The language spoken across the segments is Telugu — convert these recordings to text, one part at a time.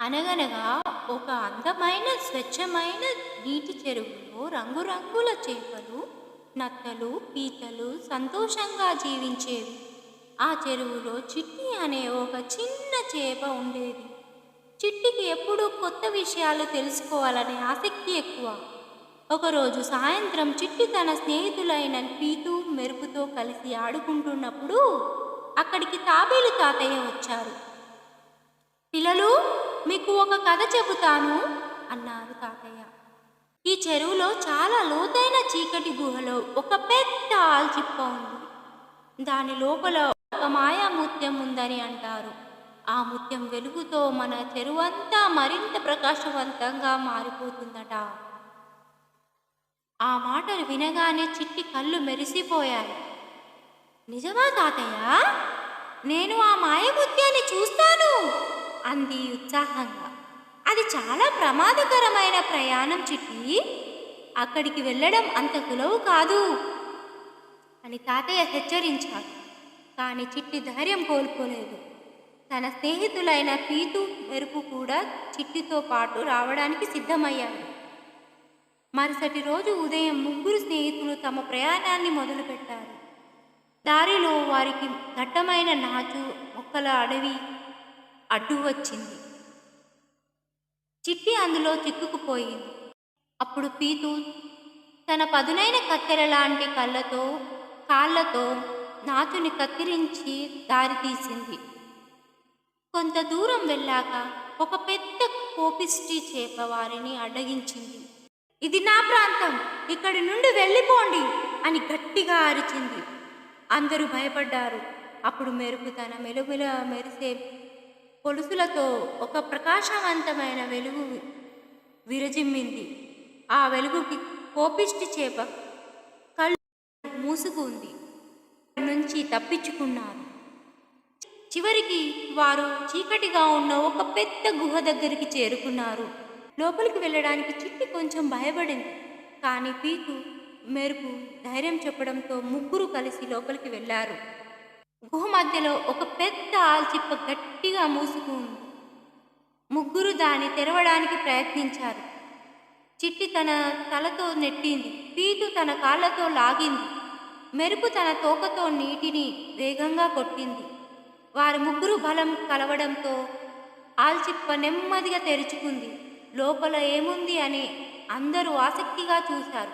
అనగనగా ఒక అందమైన స్వచ్ఛమైన నీటి చెరువులో రంగురంగుల చేపలు నత్తలు పీతలు సంతోషంగా జీవించేవి. ఆ చెరువులో చిట్టి అనే ఒక చిన్న చేప ఉండేది. చిట్టికి ఎప్పుడూ కొత్త విషయాలు తెలుసుకోవాలనే ఆసక్తి ఎక్కువ. ఒకరోజు సాయంత్రం చిట్టి తన స్నేహితులైన పీతు మెరుపుతో కలిసి ఆడుకుంటున్నప్పుడు అక్కడికి తాబేలు తాతయ్య వచ్చారు. పిల్లలు మీకు ఒక కథ చెబుతాను అన్నారు తాతయ్య. ఈ చెరువులో చాలా లోతైన చీకటి గుహలో ఒక పెద్ద ఆల్చిప్ప ఉంది. దాని లోపల ఒక మాయా ముత్యం ఉందని అంటారు. ఆ ముత్యం వెలుగుతో మన చెరువంతా మరింత ప్రకాశవంతంగా మారిపోతుందట. ఆ మాటలు వినగానే చిట్టి కళ్ళు మెరిసిపోయాయి. నిజమా తాతయ్య? నేను ఆ మాయముత్యాన్ని చూస్తాను. అంది ఉత్సాహంగా అది చాలా ప్రమాదకరమైన ప్రయాణం చిట్టి. అక్కడికి వెళ్ళడం అంత సులువు కాదు అని తాతయ్య హెచ్చరించాడు. కానీ చిట్టి ధైర్యం కోల్పోలేదు. తన స్నేహితులైన పీతు మెరుపు కూడా చిట్టితో పాటు రావడానికి సిద్ధమయ్యారు మరుసటి రోజు ఉదయం ముగ్గురు స్నేహితులు తమ ప్రయాణాన్ని మొదలుపెట్టారు. దారిలో వారికి దట్టమైన నాచు మొక్కల అడవి అడ్డు వచ్చింది. చిట్టి అందులో చిక్కుకుపోయింది. అప్పుడు పీతు తన పదునైన కత్తెర లాంటి కళ్ళతో కాళ్ళతో నాచుని కత్తిరించి దారి తీసింది. కొంత దూరం వెళ్ళాక ఒక పెద్ద కోపిస్టి చేప వారిని అడ్డగించింది. ఇది నా ప్రాంతం ఇక్కడి నుండి వెళ్ళిపోండి అని గట్టిగా అరిచింది. అందరూ భయపడ్డారు. అప్పుడు మెరుపు తన మెలుమెల మెరిసే పొలుసులతో ఒక ప్రకాశవంతమైన వెలుగు విరజిమ్మింది. ఆ వెలుగుకి కోపిష్టి చేప కళ్ళు మూసుకుంది. నుంచి తప్పించుకున్నారు. చివరికి వారు చీకటిగా ఉన్న ఒక పెద్ద గుహ దగ్గరికి చేరుకున్నారు. లోపలికి వెళ్ళడానికి చిట్టి కొంచెం భయపడింది. కానీ పీకు మెరుపు ధైర్యం చెప్పడంతో ముగ్గురు కలిసి లోపలికి వెళ్ళారు. గుహ మధ్యలో ఒక పెద్ద ఆల్చిప్ప గట్టి గట్టిగా మూసుకుంది. ముగ్గురు దాన్ని తెరవడానికి ప్రయత్నించారు. చిట్టి తన తలతో నెట్టింది. పీతు తన కాళ్ళతో లాగింది. మెరుపు తన తోకతో నీటిని వేగంగా కొట్టింది. వారి ముగ్గురు బలం కలవడంతో ఆల్చిప్ప నెమ్మదిగా తెరుచుకుంది. లోపల ఏముంది అని అందరూ ఆసక్తిగా చూశారు.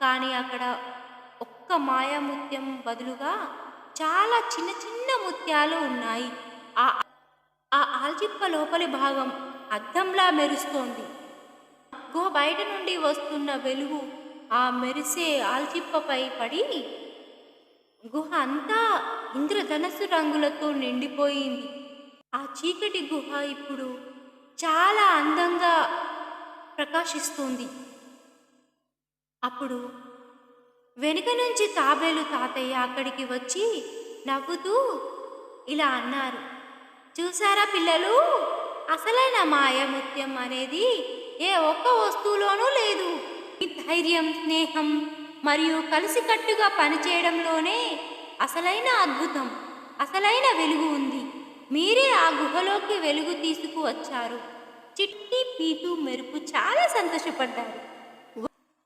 కానీ అక్కడ ఒక్క మాయా ముత్యం బదులుగా చాలా చిన్న చిన్న ముత్యాలు ఉన్నాయి. ఆ ఆ ఆల్చిప్ప లోపలి భాగం అద్దంలా మెరుస్తోంది. గుహ బయట నుండి వస్తున్న వెలుగు ఆ మెరిసే ఆల్చిప్పపై పడి గుహ అంతా ఇంద్రధనస్సు రంగులతో నిండిపోయింది. ఆ చీకటి గుహ ఇప్పుడు చాలా అందంగా ప్రకాశిస్తుంది. అప్పుడు వెనుక నుంచి తాబేలు తాతయ్య అక్కడికి వచ్చి నవ్వుతూ ఇలా అన్నారు. చూసారా పిల్లలు? అసలైన మాయముత్యం అనేది ఏ ఒక్క వస్తువులోనూ లేదు. ధైర్యం స్నేహం మరియు కలిసికట్టుగా పనిచేయడంలోనే అసలైన అద్భుతం అసలైన వెలుగు ఉంది. మీరే ఆ గుహలోకి వెలుగు తీసుకువచ్చారు చిట్టి పీటు మెరుపు చాలా సంతోషపడ్డారు.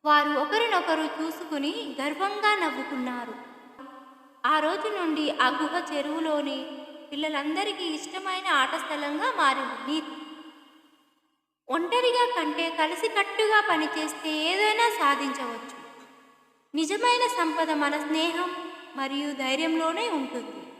వారు ఒకరినొకరు చూసుకుని గర్వంగా నవ్వుకున్నారు. ఆ రోజు నుండి ఆ గుహ చెరువులోని పిల్లలందరికీ ఇష్టమైన ఆట స్థలంగా మారింది నీతి ఒంటరిగా కంటే కలిసికట్టుగా పనిచేస్తే ఏదైనా సాధించవచ్చు. నిజమైన సంపద మన స్నేహం మరియు ధైర్యంలోనే ఉంటుంది.